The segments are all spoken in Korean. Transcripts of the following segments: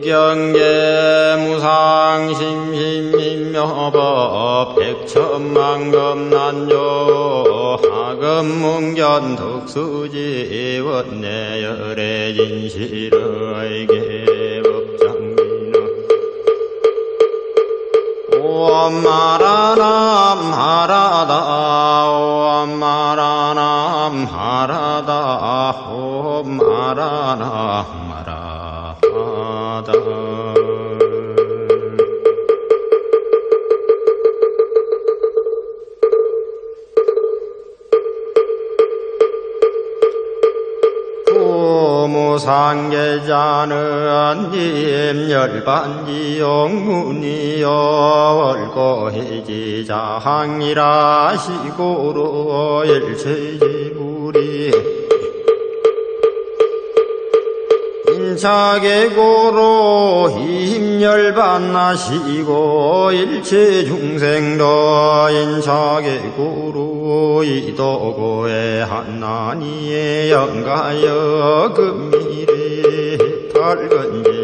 경계 무상 심심민묘법 백천만금 난조 하금 문견 덕수지 원내열의 진실의 개법장비는 오엄마라남 하라다 오엄마라남 하라다 마라하다. 부무 상계자는 임열반지 영문이여 월거해지자항이라 시고로 일체지불이 인차계고로 힘열반나시고 일체 중생도 인차계고로 이도고의 한나니의 영가여 금미래 달건지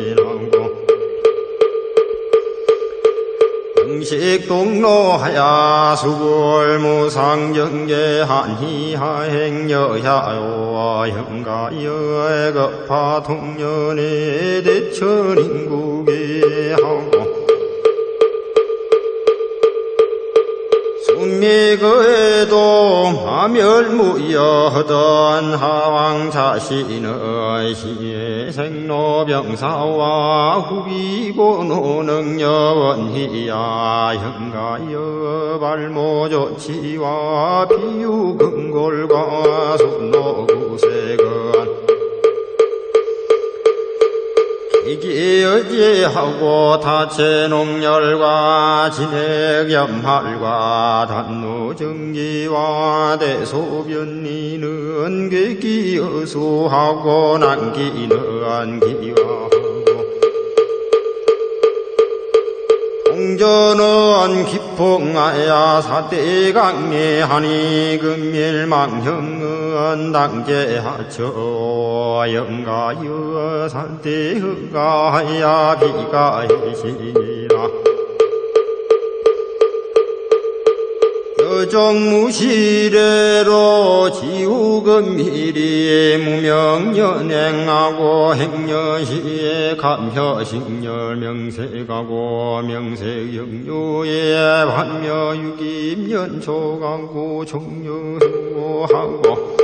응식동로하야 수골 무상정계 한희하행 여야와 형가여의 급파 통년의 대천인국에 하고 숙미그에도 마멸무여하던 하왕 자신의 시의 생로병사와 후비고 노 능여원희야 형가여 발모조치와 비유근골과 손노구세건 이기어지하고 다체농열과 진액염할과 단노정기와 대소변리는 괴기어수하고 난기는 기와 공전은 기풍하야 사대강례하니 금일망형은 당제하처 영가여 산대흑가야 비가해시 여정무시래로 지우금미리 무명연행하고 행여시에 감혀식열 명색하고 명색영유에 반며유김연초가고 종려수하고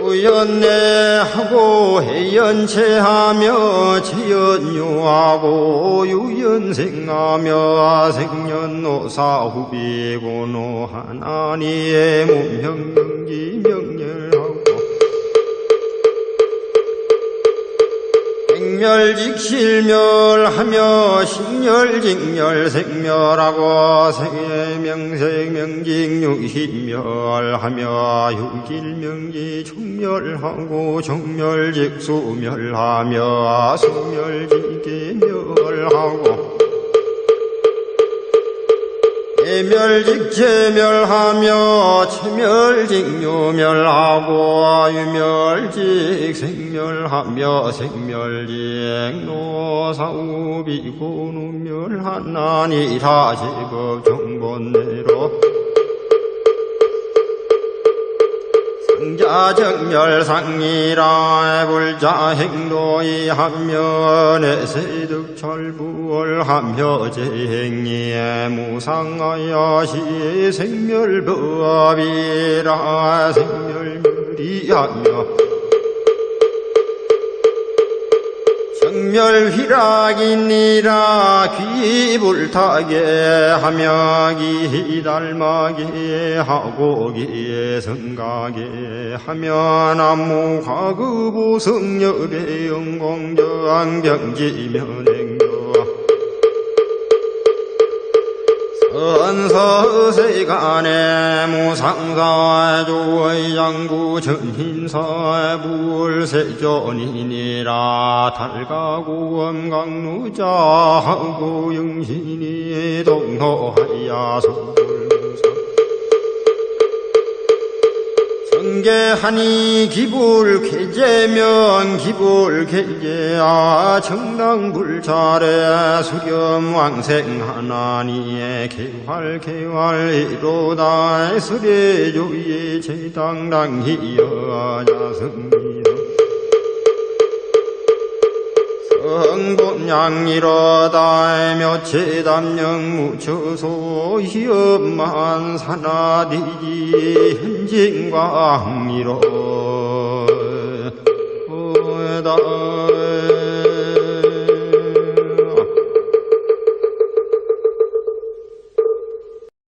수연내하고 해연체하며 지연유하고 유연생하며 생년노사 후비고노 하나니의 문명명기 명 행멸직실멸하며 식멸직멸 생멸하고 생명색명직육신멸하며 육일명지 총멸하고 종멸직 수멸하며 수멸직계멸하고 예멸직 제멸하며 체멸직 유멸하고 유멸직 생멸하며 생멸직 노사우비고 누멸하나니라 제법 정본내로 상자정멸상이라 불자행도이 한면에 세득철부월하며 제행리에 무상하여 시생멸법이라 생멸물이하며 멸휘락이니라 귀불타게 하며 기달마게 하고 기성가게 하며 나무화그부 성열의 영공저안경지면행 교와 선서세간에 무상사조의 장구 전hin사 불세존이니라 달가구엄 강루자하고 영신이 동로하야 성불 무사 징계하니 기불쾌제면 기불쾌제야. 정당불찰에 수렴왕생 하나니에 개활 개활 이로다. 수레조의 제당당히여 자성이 여 성본양이로다 묘체담령 무처소 희업만 사나디지 현진광이로 다